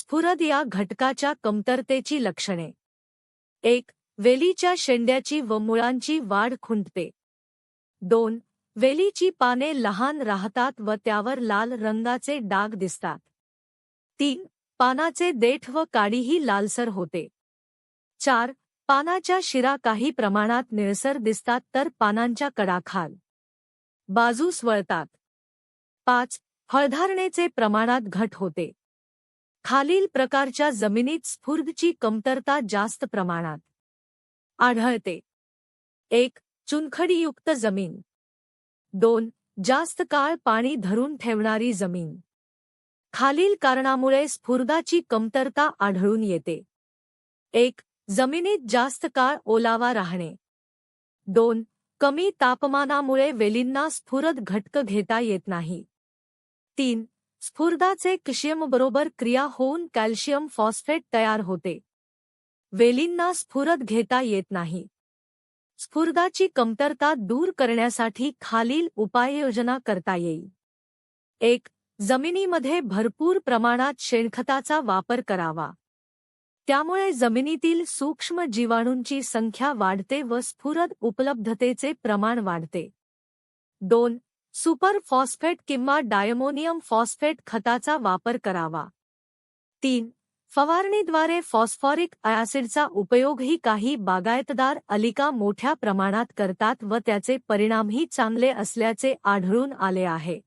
स्फुरद या घटकाच्या कमतरतेची लक्षणे. एक वेलीच्या शेंड्याची व मुळांची वाढ खुंटते. दोन वेलीची पाने लहान राहतात व त्यावर लाल रंगाचे डाग दिसतात. तीन पानाचे देठ व काडीही लालसर होते. चार पानाच्या शिरा काही प्रमाणात निळसर दिसतात तर पानांच्या कडाखाल. बाजूस वळतात पाच हळधारणेचे प्रमाणात घट होते. खालील प्रकारच्या जमिनीत स्फुर्दची कमतरता जास्त प्रमाणात. आढळते. एक चुनखडीयुक्त जमीन. दोन जास्त काळ पाणी धरून ठेवणारी जमीन. खालील कारणामुळे स्फुर्दाची कमतरता आढळून येते. एक जमिनीत जास्त काळ ओलावा राहणे. दोन कमी तापमानामुळे वेलींना स्फुरद घटक घेता येत नाही. तीन स्फुर्दाचे बरोबर क्रिया होऊन कॅल्शियम फॉस्फेट तयार होते. वेलींना स्फुरद घेता येत नाही. स्फुर्दाची कमतरता दूर करण्यासाठी खालील उपाययोजना करता येईल. एक जमिनीमध्ये भरपूर प्रमाणात शेणखताचा वापर करावा. त्यामुळे जमिनीतील सूक्ष्म जीवाणूंची संख्या वाढते व स्फुरद उपलब्धतेचे प्रमाण वाढते. दोन सुपर फॉस्फेट किंवा डायमोनियम फॉस्फेट खताचा वापर करावा. तीन फवारणीद्वारे फॉस्फॉरिक ॲसिडचा उपयोगही काही बागायतदार अलिका मोठ्या प्रमाणात करतात व त्याचे परिणामही चांगले असल्याचे आढळून आले आहे.